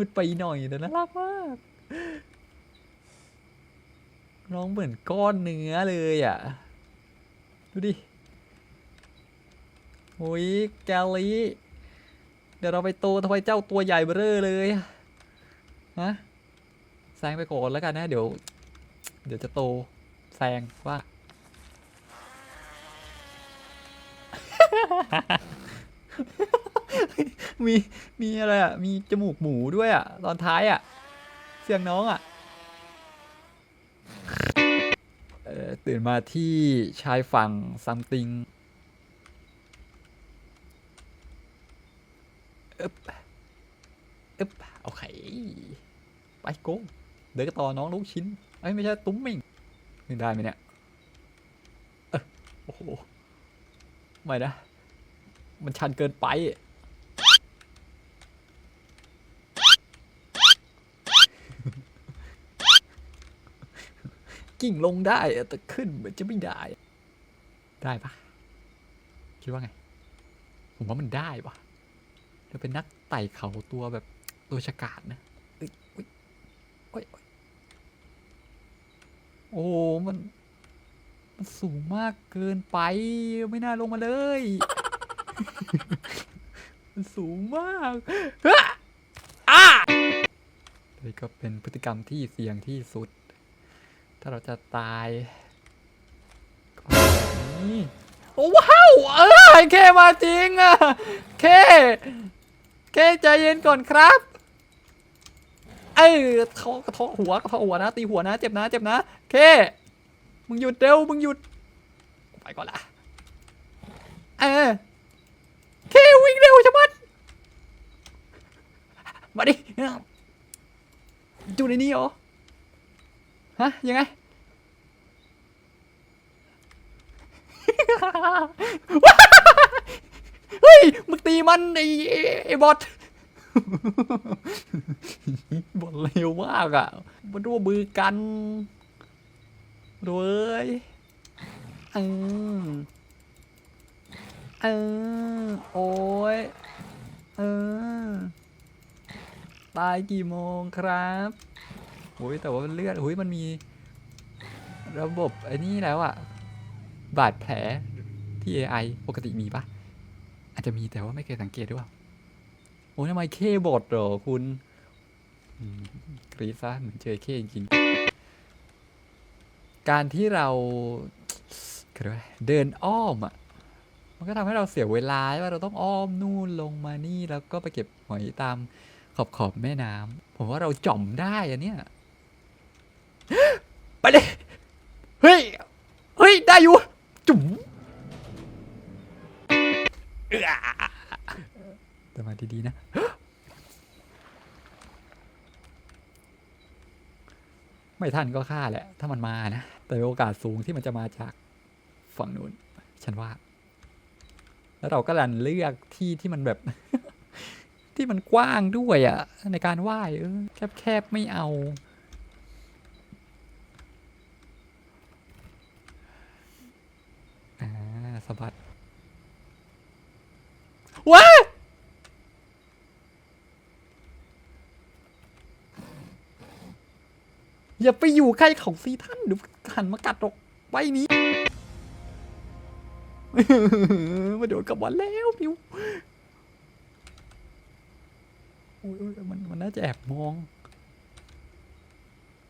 มืดไปหน่อยแต่น่ารักมาก น้องเหมือนก้อนเนื้อเลยอะ ดูดิโอ้ยแกลลี่เดี๋ยวเราไปโตทำไมเจ้าตัวใหญ่เบ้อเร่อเลยอะฮะแซงไปก่อนแล้วกันนะ เดี๋ยว เดี๋ยวจะโตแซงว่า มีมีอะไรอะ มีจมูกหมูด้วยอะ ตอนท้ายอะ เสียงน้องอะเออตื่นมาที่ชายฝั่งซัมติงอึ๊บอึ๊บโอเค ไปโก้เดินกันต่อน้องลูกชิ้นไอ้ไม่ใช่ตุ้มมิงขึ้นได้ไหมเนี่ยโอ้โห ไม่นะ มันชันเกินไป กิ่งลงได้อะแต่ขึ้นเหมือนจะไม่ได้ ได้ปะคิดว่าไง ผมว่ามันได้ปะเราเป็นนักไต่เขาตัวแบบตัวฉกาจนะเอ้ยอุ๊ยโอ้ยโอ้ยโอ้มัน มันสูงมากเกินไป ไม่น่าลงมาเลย มันสูงมากฮะอะนี่ก็เป็นพฤติกรรมที่เสี่ยงที่สุด ถ้าเราจะตายโอ้ว้าวเออเคมาจริงอะเคเคใจเย็นก่อนครับเออเขากระทาะหัวกระทาะหัวนะ ตีหัวนะ เจ็บนะ เจ็บนะ เค มึงหยุดเร็ว มึงหยุด ไปก่อนละเออ เควิ่งเร็วชะมัด มาดิ อยู่ในนี้เหรอ ฮะยังไงเฮ้ยมึงตีมันไอ้ไอ้บอทบอทเร็วมากอะมันร่วมมือกันด้วยอืมเออโอ้ยเออตายกี่โมงครับ โอ้ยแต่ว่ามันเลือดโอ้ยมันมี ระบบไอ้นี่แล้วอะบาดแผลที่ AI ปกติมีปะอาจจะมีแต่ว่าไม่เคยสังเกตด้วยว่าโอ้ยทำไมเคบอดเหรอคุณกรีดซะเหมือนเจอเคจริงการที่เราเดินอ้อมอะ มันก็ทำให้เราเสียเวลาว่าเราต้องอ้อมนู่นลงมานี่แล้วก็ไปเก็บหอยตามขอบขอบแม่น้ำผมว่าเราจ่อมได้อันเนี้ย ไปเลย เฮ้ย เฮ้ย ได้อยู่ จุ๋มเอื้อแต่มาดีๆนะ ไม่ทันก็ฆ่าแหละ ถ้ามันมานะ แต่โอกาสสูงที่มันจะมาจากฝั่งนู้น ฉันว่า แล้วเราก็ดันเลือกที่ที่มันแบบ ที่มันกว้างด้วยอะ่ะ ในการว่ายเออแคบๆไม่เอา อ่าสะบัดว้า อย่าไปอยู่ใกล้ของซีท่านเดี๋ยวหันมากัดตกไปนี้มาโดนกับบอลแล้วพิวโอ้ยมันมันน่าจะแอบมอง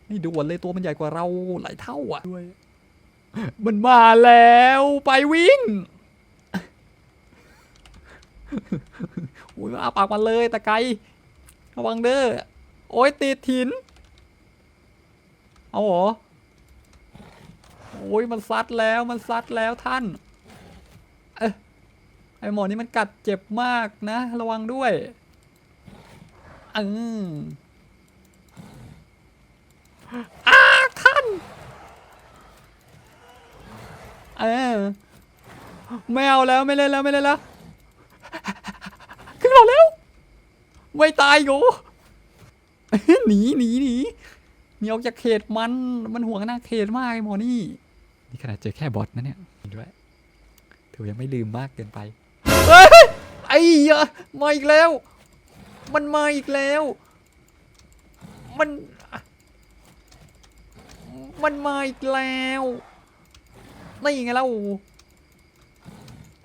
นี่ด่วนเลยตัวมันใหญ่กว่าเราหลายเท่าอะด้วยมันมาแล้วไปวิ่งโอ้ยอาปากมันเลยตะไกระวังเด้อโอ้ยติดหิน เอาเหรอ โอ้ยมันซัดแล้วมันซัดแล้วท่าน เอยไอหมอนี่มันกัดเจ็บมากนะ ระวังด้วยอืมอ้าท่าน เออไม่เอาแล้วไม่เล่นแล้วไม่เล่นแล้ว ขึ้นมาแล้ว ไม่ตายกูหนีหนีหนี หนีออกจากเขตมันมันห่วงหน้าเขตมากไอ้หมอนี่นี่ขนาดเจอแค่บอทนะเนี่ยด้วยถือยังไม่ลืมมากเกินไปเฮ้ยไอ้ยะมาอีกแล้ว มันมาอีกแล้ว มัน มันมาอีกแล้วนี่ไงเล่า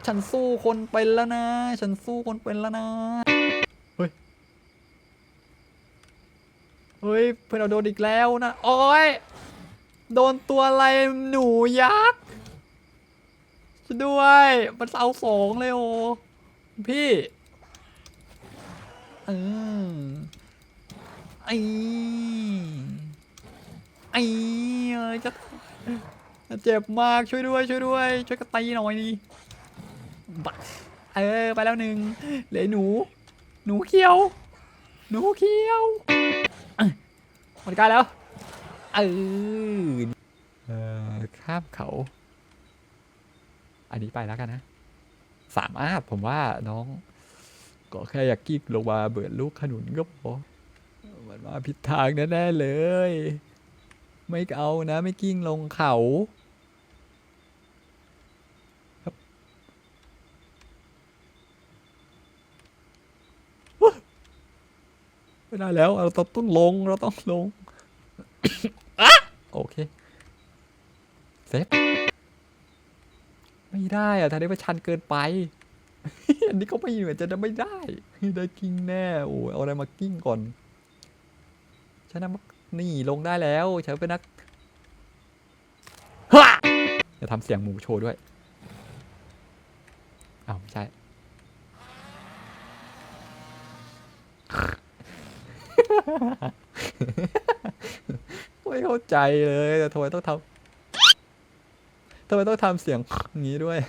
ฉันสู้คนเป็นแล้วนะ ฉันสู้คนเป็นแล้วนะ เฮ้ย เฮ้ยเพื่อนเราโดนอีกแล้วนะโอ้ยโดนตัวอะไรหนูยักษ์ช่วยด้วยมันเอาสองเลยโอพี่เออไอไอเอ้ยจะเจ็บมากช่วยด้วย ช่วยด้วย ช่วยกระตีหน่อยนี่บักเออไปแล้วหนึ่งเหลือหนู หนูเขียว หนูเขียว อะหมดการแล้วเออเออข้ามเขา อันนี้ไปแล้วกันนะสามารถผมว่าน้อง ก็แค่อยากกิ๊กลงมาเบิดลูกขนุนก็พอมันมาผิดทางแน่ๆเลย ไม่เอานะ ไม่กิ้งลงเขาครับว้า ไม่ได้แล้ว เราต้องลง เราต้องลงอะโอเค เซฟ ไม่ได้อะทางนี้มันชันเกินไป อันนี้ก็ไม่เหมือนจะไม่ได้ ได้กิ้งแน่ โอ้ยเอาอะไรมากิ้งก่อนฉันนำนี่ลงได้แล้วฉันเป็นนักฮะจะทำเสียงหมูโชว์ด้วยอ้าวไม่ใช่ ไม่เข้าใจเลยแต่ทำไมต้องทำทำไมต้องทำเสียงงนี้ด้วย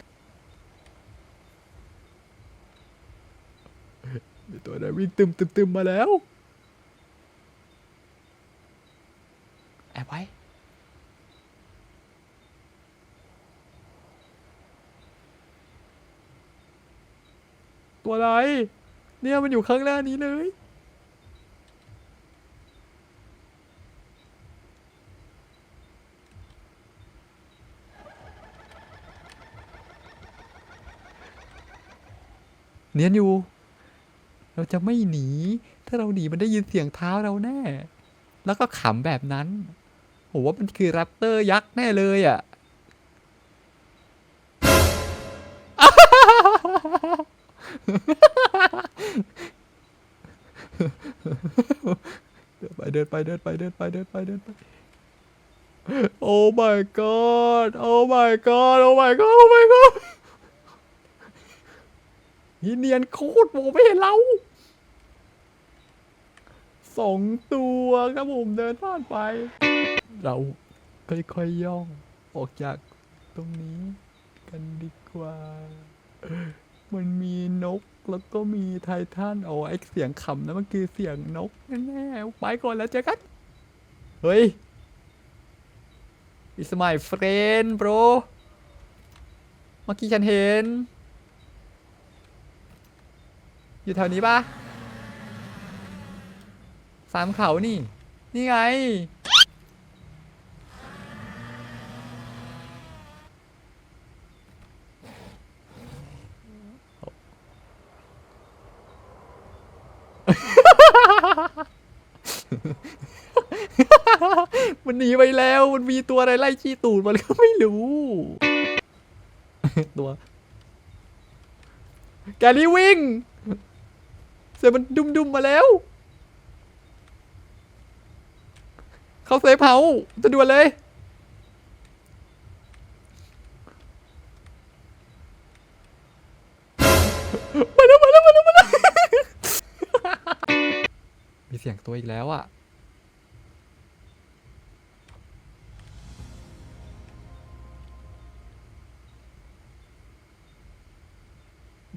มีตัวไหนวิ่งตึมตึมตึมมาแล้วแอบไว้ตัวอะไร เนี่ยมันอยู่ข้างหน้านี้เลย เนียนอยู่ เราจะไม่หนี ถ้าเราหนีมันได้ยินเสียงเท้าเราแน่ แล้วก็ขำแบบนั้นโหว่ามันคือแรปเตอร์ยักษ์แน่เลยอะ่ะเดินไปเดินไปเดินไปเดินไปเดินไปเดินไปโอ้ my god โอ้ my god โอ้ my god โอ้ my god นี่เนียนโคตรโมไม่เห็นเราสองตัวครับผมเดินผ่านไป เราค่อยๆย่องออกจากตรงนี้กันดีกว่า มันมีนกแล้วก็มีไททันโอ้ไอเสียงขำนะมันคือเสียงนกแน่ๆไปก่อนแล้วเจอกัน เฮ้ย It's my friend bro เมื่อกี้ฉันเห็น อยู่แถวนี้ปะสามเขานี่ นี่ไง มันหนีไปแล้ว มันมีตัวอะไรไล่ชี้ตูดมันก็ไม่รู้ ตัว แกลี่วิ่ง เสือมันดุมดุมๆมาแล้ว เขาเซฟเฮาจะด่วนเลย มาแล้วมาแล้วมาแล้วมาแล้วมีเสียงตัวอีกแล้วอะ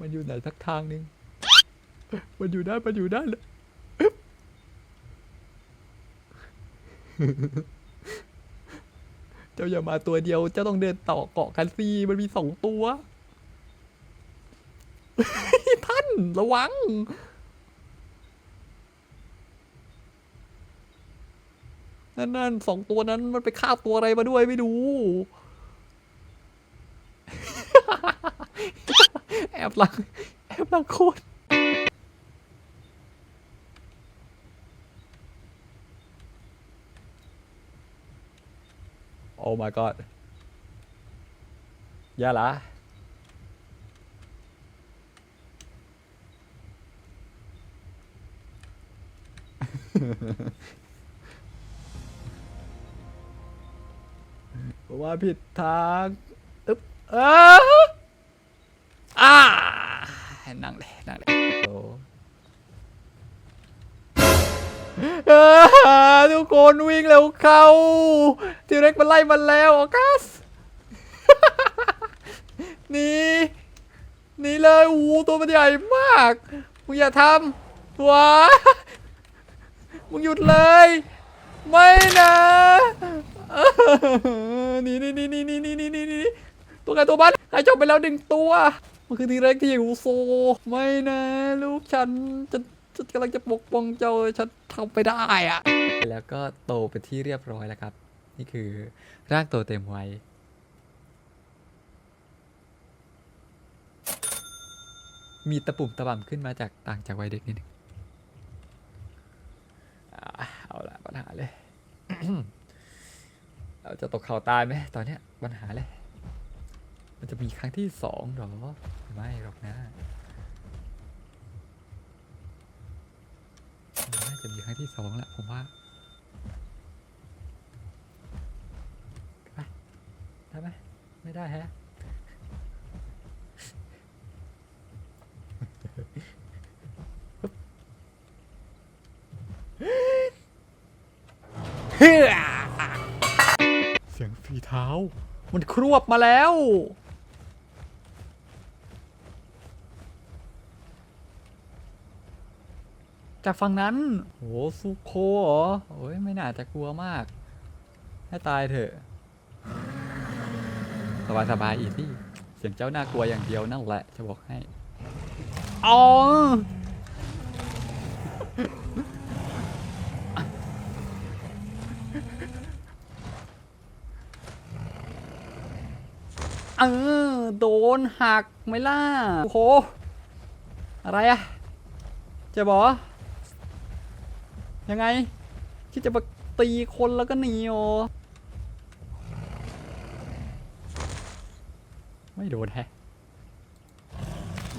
มันอยู่ไหนสักทางนึง มันอยู่ได้ มันอยู่ได้เลยเจ้าอย่ามาตัวเดียว เจ้าต้องเดินต่อเกาะกันซีมันมีสองตัว ท่านระวัง นั่นนั่นสองตัวนั้นมันไปฆ่าตัวอะไรมาด้วยไม่ดูแอบหลัง แอบหลังโคตร โอ้ my god อย่าละบอกว่าผิดทางอึ๊บเอออ่านั่งเลยนั่งเลยโอ้เออ ทุกคนวิ่งเร็วเข้าทีเร็กมันไล่มันแล้วออกัสหนี่หนี่เลยโอ้ตัวมันใหญ่มากมึงอย่าทำว้ามึงหยุดเลย ไม่นะนี่นี่นี่นี่นี่นี่นี่นี่นี่ตัวใครตัวมันหายจบไปแล้วหนึ่งตัว มันคือทีเร็กที่อยู่โซ ไม่นะ ลูกฉันจะ จะกำลังจะปกป้องเจ้าฉันทำไปได้อะแล้วก็โตเป็นที่เรียบร้อยแล้วครับ นี่คือร่างโตเต็มวัยมีตะปุ่มตะบ่ำขึ้นมาจากต่างจากวัยเด็กนิดนึงเอาละปัญหาเลย เราจะตกเข่าตายไหมตอนเนี้ยปัญหาเลย มันจะมีครั้งที่สองหรอ ไม่หรอกนะ น่าจะมีครั้งที่สองแหละผมว่าไปได้ไหมไม่ได้แฮะเสียงฝีเท้า มันครวบมาแล้ว จากฝั่งนั้นโหซูโคเหรอโอ้ยไม่น่าจะกลัวมาก ให้ตายเถอะ สบายสบายอีซี่เสียงเจ้าน่ากลัวอย่างเดียวนั่นแหละจะบอกให้อ๋อเออโดนหักไหม่ล่ะ โอ้โห อะไรอะเจะบอก ยังไง คิดจะมาตีคนแล้วก็หนีโอไม่โดนแฮะ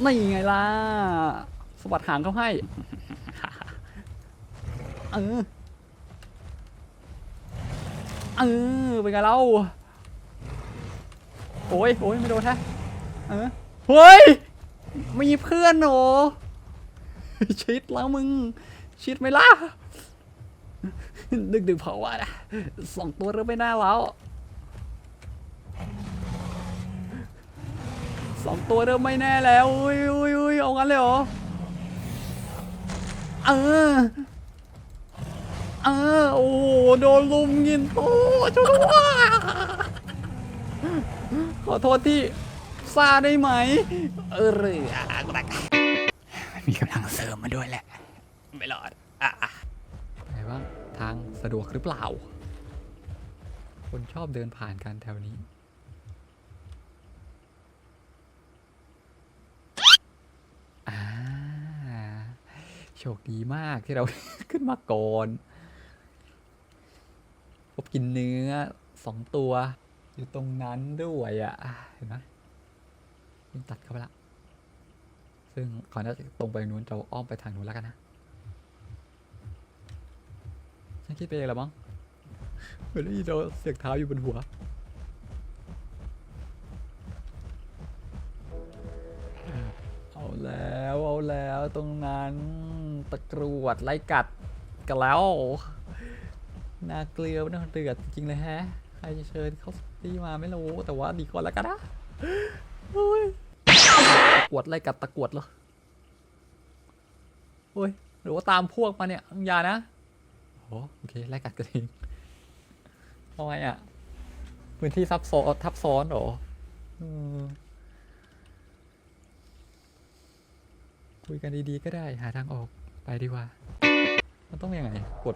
นี่ไงล่ะ สวัสดหางเขาให้ เออ เออ เป็นไงเล่า โอ้ยโอ้ยไม่โดนแท้เออ เฮ้ย มีเพื่อนโหนชิดแล้วมึง ชิดไหมล่ะ ดึกดึกเผาอะนะสองตัวเริ่มไม่น่าแล้วสองตัวเริ่มไม่แน่แล้วอุ้ยอุ้ยอุ้ยเอางั้นเลยเหรอเออเออโอ้โหโดนลุมยินโตช่วยด้วยขอโทษที่ซาได้ไหม เออเรือมีกำลังเสริมมาด้วยแหละ ไม่รอดอะไงบ้างทาง สะดวกหรือเปล่า คนชอบเดินผ่านกันแถวนี้อ่าโชคดีมากที่เราขึ้นมาก่อนพบกินเนื้อสองตัว อยู่ตรงนั้นด้วยอะ เห็นไหมวิ่งตัดเข้าไปละ ซึ่งก่อนที่จะตรงไปนู้นเราอ้อมไปทางนู้นแล้วกันนะ ฉันคิดไปเองแล้วมั้งเหมือนได้ยินเราเสียงเท้าอยู่บนหัว เอาแล้วเอาแล้วตรงนั้นตะกรวดไล่กัดกันแล้วน่าเกลียวน่าเดือดจริงเลยแฮะ ใครจะเชิญเขาที่มาไม่รู้แต่ว่าดีก่อนแล้วกันนะโอ้ยตะกวดไล่กัดตะกรวดเหรอโอ้ยหรือว่าตามพวกมาเนี่ยอย่านะ อ้โอเคไล่กัดกันเองทำไมอะพื้นที่ซับซ้อนทับซ้อนหรอคุยกันดีๆก็ได้หาทางออกไปดีกว่า มันต้องยังไง กด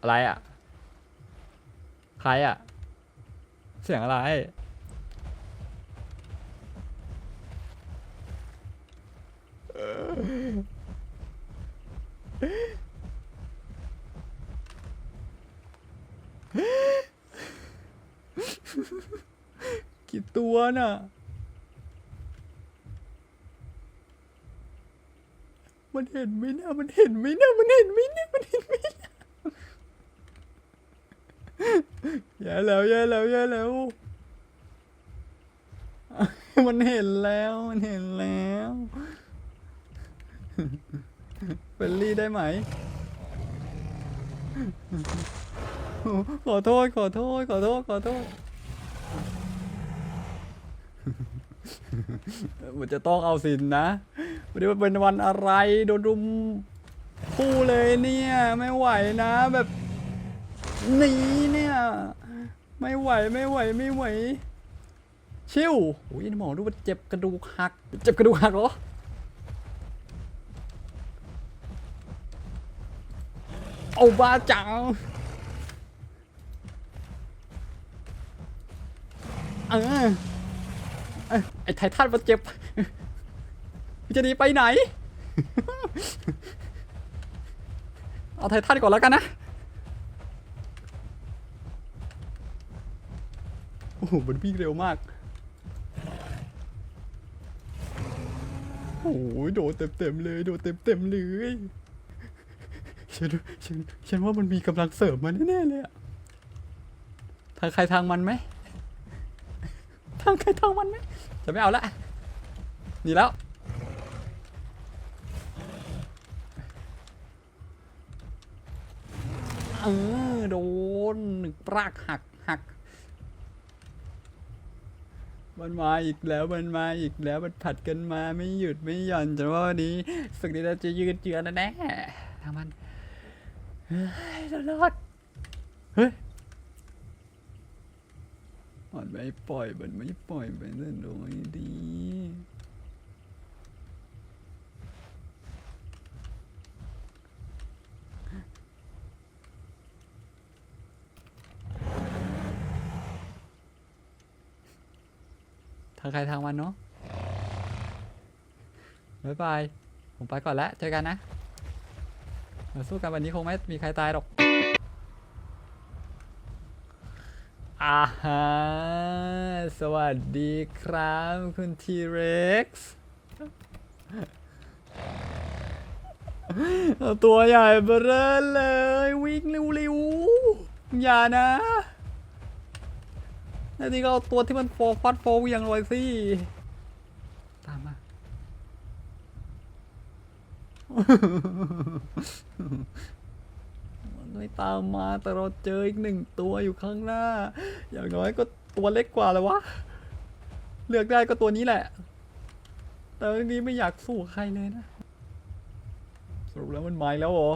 อะไรอะ ใครอะ เสียงอะไร น่ะ มันเห็นไหมนี่ยมันเห็นไหมนี่ยมันเห็นไหมนี่ยมันเห็นไหมนี่ยแย่แล้วแย่แล้วแย่แล้ว มันเห็นแล้วมันเห็นแล้วเฟลลี่ได้ไหม ขอโทษขอโทษขอโทษขอโทษ มันจะต้องเอาสินนะวันนี้มันเป็นวันอะไรโดนรุมคู่เลยเนี่ย ไม่ไหวนะแบบหนีเนี่ย ไม่ไหวไม่ไหวไม่ไหว ชิวโอ้ยหมอดูว่าเจ็บกระดูกหัก เจ็บกระดูกหักเหรอเอาบ้าจังเออเอ้ย ไอ้ไททันมันเจ็บจะหนีไปไหน เอาไททันก่อนแล้วกันนะ โอ้โห มันวิ่งเร็วมาก โอ้โห โดนเต็มๆเลย โดนเต็มๆเลยฉันฉันฉันว่ามันมีกำลังเสริมมาแน่ๆเลยอะทางใครทางมันไหม ทางใครทางมันไหม จะไม่เอาละหนีแล้ว เออโดนหนึ่งปรากหักหัก มันมาอีกแล้วมันมาอีกแล้วมันผัดกันมาไม่หยุดไม่หย่อนจนว่าวันนี้สึกนี้เราจะยืดเยื้อแน่ๆทางมันเฮ้ยรอดเฮ้ย มันไม่ปล่อย มันไม่ปล่อยไปเล่นโดยดีทางใครทางมันเนาะบ๊ายบาย ผมไปก่อนแล้ว เจอกันนะเราสู้กันวันนี้คงไม่มีใครตายหรอก อาฮะสวัสดีครับ คุณทีเร็กซ์ตัวใหญ่เบ้อเร่อเลย วิ่งเร็วๆ อย่านะแล้วนี่ก็เอาตัวที่มันโฟฟัดโฟเหวียงเลยสิ ตามมามัน ไม่ตามมาแต่เราเจออีกหนึ่งตัวอยู่ข้างหน้า อย่างน้อยก็ตัวเล็กกว่าเลยวะ เลือกได้ก็ตัวนี้แหละ แต่เรื่องนี้ไม่อยากสู้ใครเลยนะ สรุปแล้วมันมาอีกแล้วเหรอ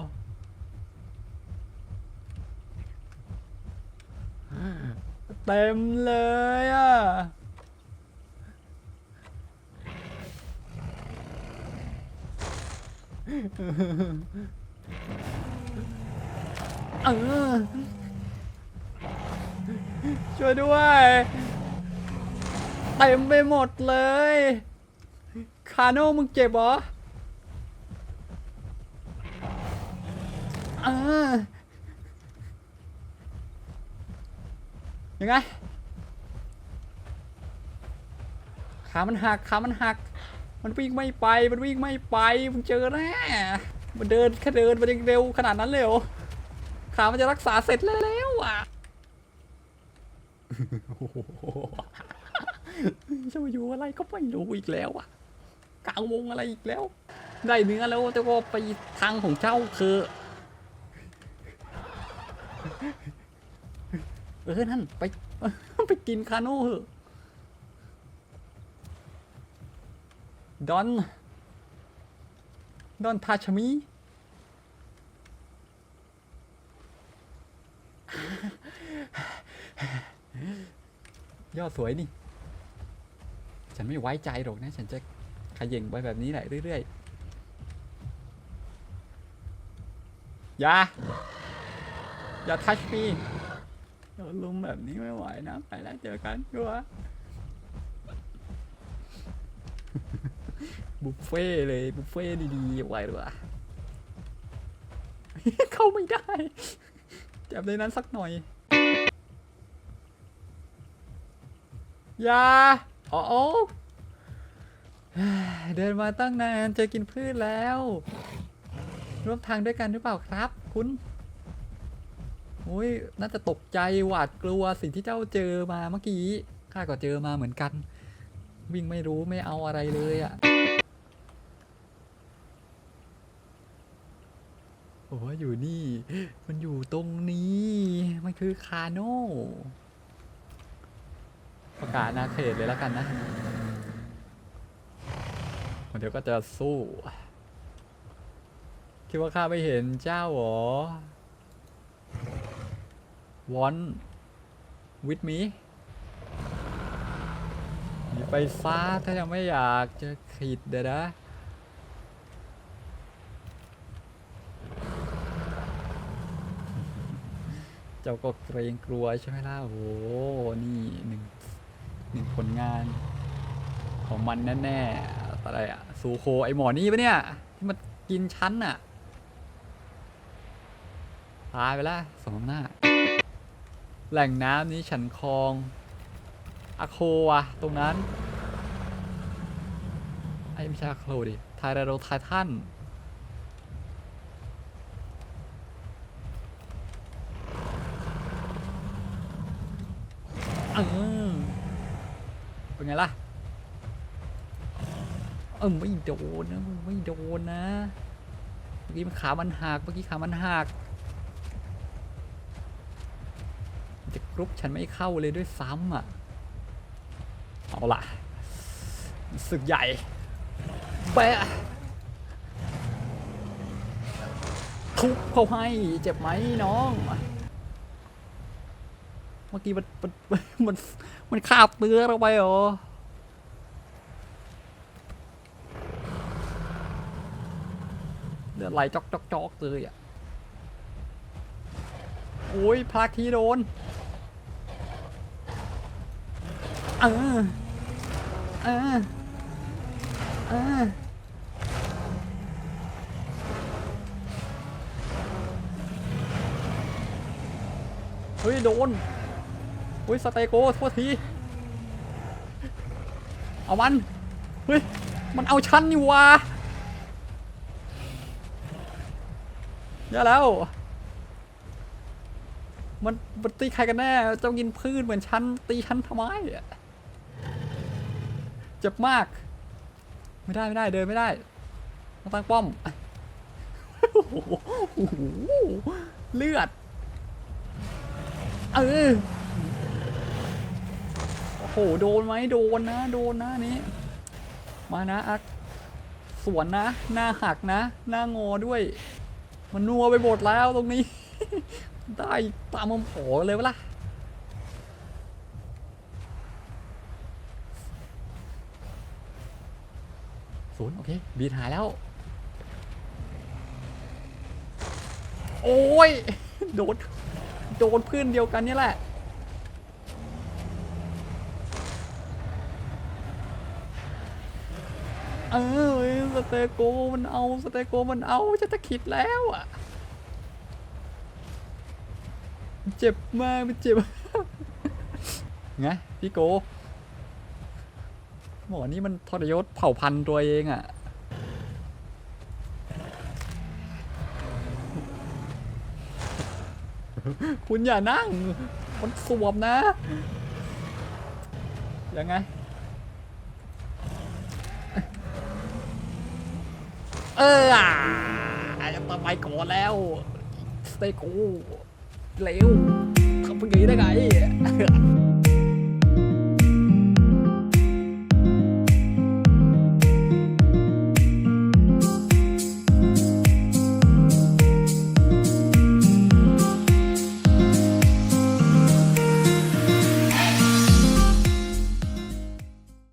เต็มเลยอะ เออ ช่วยด้วยเต็มไปหมดเลย คาโน่มึงเจ็บเหรอเออยังไง ขามันหัก ขามันหัก มันวิ่งไม่ไป มันวิ่งไม่ไป มึงเจอแน่มันเดินแค่เดินมันยังเร็วขนาดนั้นเลยเหรอ ขามันจะรักษาเสร็จแล้วอะจะมาอยู่อะไรก็ไม่รู้อีกแล้วอะกลางวงอะไรอีกแล้ว ได้เนื้อแล้วแต่ว่าไปทางของเจ้าคือเออนั่นไปไปกินคาโน่เถอะดอน ดอนทาชมี ยอดสวยนี่ ฉันไม่ไว้ใจหรอกนะ ฉันจะขย่งไปแบบนี้แหละเรื่อยๆ อย่า อย่าทัชมีโดนลุมแบบนี้ไม่ไหวนะ ไปแล้วเจอกันด้วบุฟเฟ่เลยบุฟเฟ่ดีๆไหวหรือวะเข้าไม่ได้จับในนั้นสักหน่อย อย่าอ๋อโอเดินมาตั้งนานเจอกินพืชแล้ว ร่วมทางด้วยกันหรือเปล่าครับ คุณโอ้ยน่าจะตกใจหวาดกลัวสิ่งที่เจ้าเจอมาเมื่อกี้ข้าก็เจอมาเหมือนกัน วิ่งไม่รู้ไม่เอาอะไรเลยอะ่ะโอ้ยอยู่นี่ มันอยู่ตรงนี้ มันคือคาโน่ ประกาศนาเขตเลยแล้วกันนะเดี๋ยวก็จะสู้ คิดว่าข้าไม่เห็นเจ้าเหรอวอนวิดมีหนีไปซาถ้ายังไม่อยากจะขีดเดี๋ยวนะเจ้าก็เกรงกลัวใช่ไหมล่ะโอ้โหนี่หนึ่ง หนึ่งผลงาน ของมันแน่ๆอะไรอะซูโคไอหมอนี่ปะเนี่ยที่มันกินชั้นอะตายไปล้วสมน้ำหน้า แหล่งน้ำนี้ฉันคลองอะโคอะตรงนั้น ไอ้ไม่ใช่อะโคดิไทรโรไททันเออ เป็นไงล่ะ เออไม่โดนนะไม่โดนนะ เมื่อกี้มันขามันหัก เมื่อกี้ขามันหัก จะกรุ๊ปฉันไม่เข้าเลยด้วยซ้ำอะ เอาล่ะศึกใหญ่แปะทุบเขาให้ เจ็บไหมน้อง เมื่อกี้มันมันมัน มันคาบเนื้อเราไปเหรอเลือดไหลจอกจอกจอกเลยอะโอ้ยพลาคีโดนเออเออเออเฮ้ย โดน เฮ้ยสเตโกโทษที เอามัน เฮ้ย มันเอาฉันนี่วะอย่าแล้ว มันมันตีใครกันแน่ เจ้ากินพืชเหมือนฉันตีฉันทำไมเจ็บมาก ไม่ได้ไม่ได้เดินไม่ได้ต้องตั้งป้อมเลือด เออ หโดนไหมโดนนะ โดนนะนี้ มานะอักสวนนะ หน้าหักนะ หน้างอด้วย มันนัวไปหมดแล้วตรงนี้ ได้ตามมผอเลยวะล่ะศูนย์โอเค บีทหายแล้ว โอ้ย โดน โดนเพื่อนเดียวกันนี่แหละ ออเว้ยสเตโกมันเอาสเตโกมันเอาจะจะคิดแล้วอะ เจ็บมากมันเจ็บไงพี่โกหมอนี่มันทรยศเผ่าพันธุ์ตัวเองอะคุณอย่านั่ง มันสวมนะ ยังไง เอออะจะต่อไปก่อนแล้วสเตโกเร็วทำเป็นอย่งนี้ได้ไง